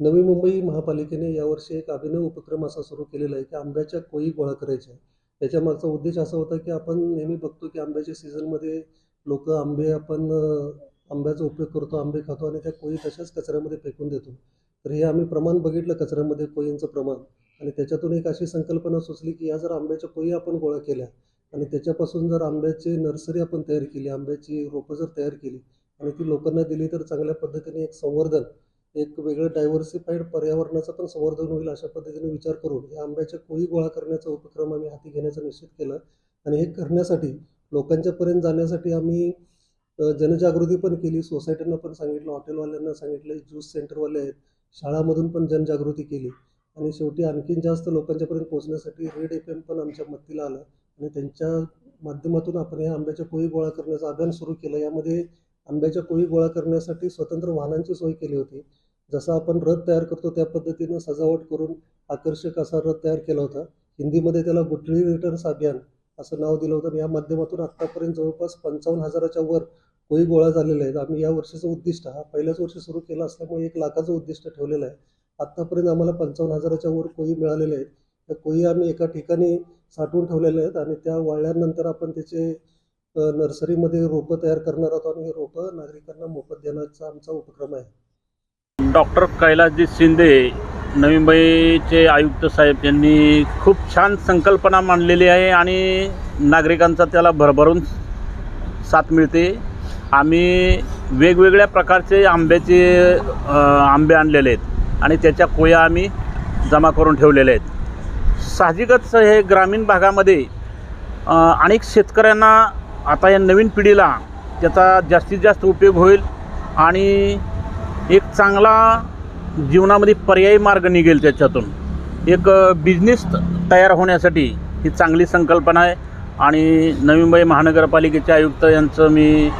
नवी मुंबई महापालिकेने यावर्षी एक अभिनव उपक्रम असा सुरू केलेला आहे की आंब्याच्या कोयी गोळा करायच्या. त्याच्या मागचा उद्देश असा होता की आपण नेहमी बघतो की आंब्याच्या सीझनमध्ये लोक आंबे आपण आंब्याचा उपयोग करतो आंबे खातो आणि त्या कोयी तशाच कचऱ्यामध्ये फेकून देतो. तर हे आम्ही प्रमाण बघितलं कचऱ्यामध्ये कोयींचं प्रमाण आणि त्याच्यातून एक अशी संकल्पना सुचली की या जर आंब्याच्या कोयी आपण गोळा केल्या आणि त्याच्यापासून जर आंब्याची नर्सरी आपण तयार केली आंब्याची रोपं जर तयार केली आणि ती लोकांना दिली तर चांगल्या पद्धतीने एक संवर्धन एक वेगळं डायव्हर्सिफाईड पर्यावरणाचं पण संवर्धन होईल अशा पद्धतीने विचार करून या आंब्याच्या कोळी गोळा करण्याचा उपक्रम आम्ही हाती घेण्याचं निश्चित केलं. आणि हे करण्यासाठी लोकांच्यापर्यंत जाण्यासाठी आम्ही जनजागृती पण केली. सोसायटींना पण सांगितलं हॉटेलवाल्यांना सांगितलं ज्यूस सेंटरवाले आहेत. शाळामधून पण जनजागृती केली. आणि शेवटी आणखीन जास्त लोकांच्यापर्यंत पोहोचण्यासाठी रेड एफ एम पण आमच्या मदतीला आलं. आणि त्यांच्या माध्यमातून आपण या आंब्याच्या कोळी गोळा करण्याचं अभियान सुरू केलं. यामध्ये आंब्याच्या कोळी गोळा करण्यासाठी स्वतंत्र वाहनांची सोय केली होती. जसा आपण रथ तयार करतो त्या पद्धतीनं सजावट करून आकर्षक असा रथ तयार केला होता. हिंदीमध्ये त्याला गुटळी रिटर्न्स अभियान असं नाव दिलं होतं. या माध्यमातून आत्तापर्यंत जवळपास पंचावन्न हजाराच्या वर कोळी गोळा झालेले आहेत. आम्ही या वर्षीचं उद्दिष्ट हा पहिल्याच वर्षी सुरू केला असल्यामुळे एक लाखाचं उद्दिष्ट ठेवलेलं आहे. आत्तापर्यंत आम्हाला पंचावन्न हजाराच्या वर कोळी मिळालेले आहेत. त्या कोळी आम्ही एका ठिकाणी साठवून ठेवलेल्या आहेत आणि त्या वाळल्यानंतर आपण त्याचे नर्सरीमध्ये रोपं तयार करणार आहोत आणि हे रोपं नागरिकांना मोफत देण्याचा आमचा उपक्रम आहे. डॉक्टर कैलासजी शिंदे नवी मुंबईचे आयुक्त साहेब यांनी खूप छान संकल्पना मांडलेली आहे आणि नागरिकांचा त्याला भरभरून साथ मिळते. आम्ही वेगवेगळ्या प्रकारचे आंब्याचे आंबे आणलेले आहेत आणि त्याच्या कोया आम्ही जमा करून ठेवलेल्या आहेत. साहजिकच हे ग्रामीण भागामध्ये अनेक शेतकऱ्यांना आता या नवीन पिढीला त्याचा जास्तीत जास्त उपयोग होईल आणि एक चांगला जीवनामध्ये पर्यायी मार्ग निघेल त्याच्यातून. एक बिझनेस तयार होण्यासाठी ही चांगली संकल्पना आहे. आणि नवी मुंबई महानगरपालिकेचे आयुक्त यांचं मी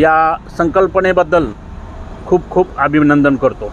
या संकल्पनेबद्दल खूप खूप अभिनंदन करतो.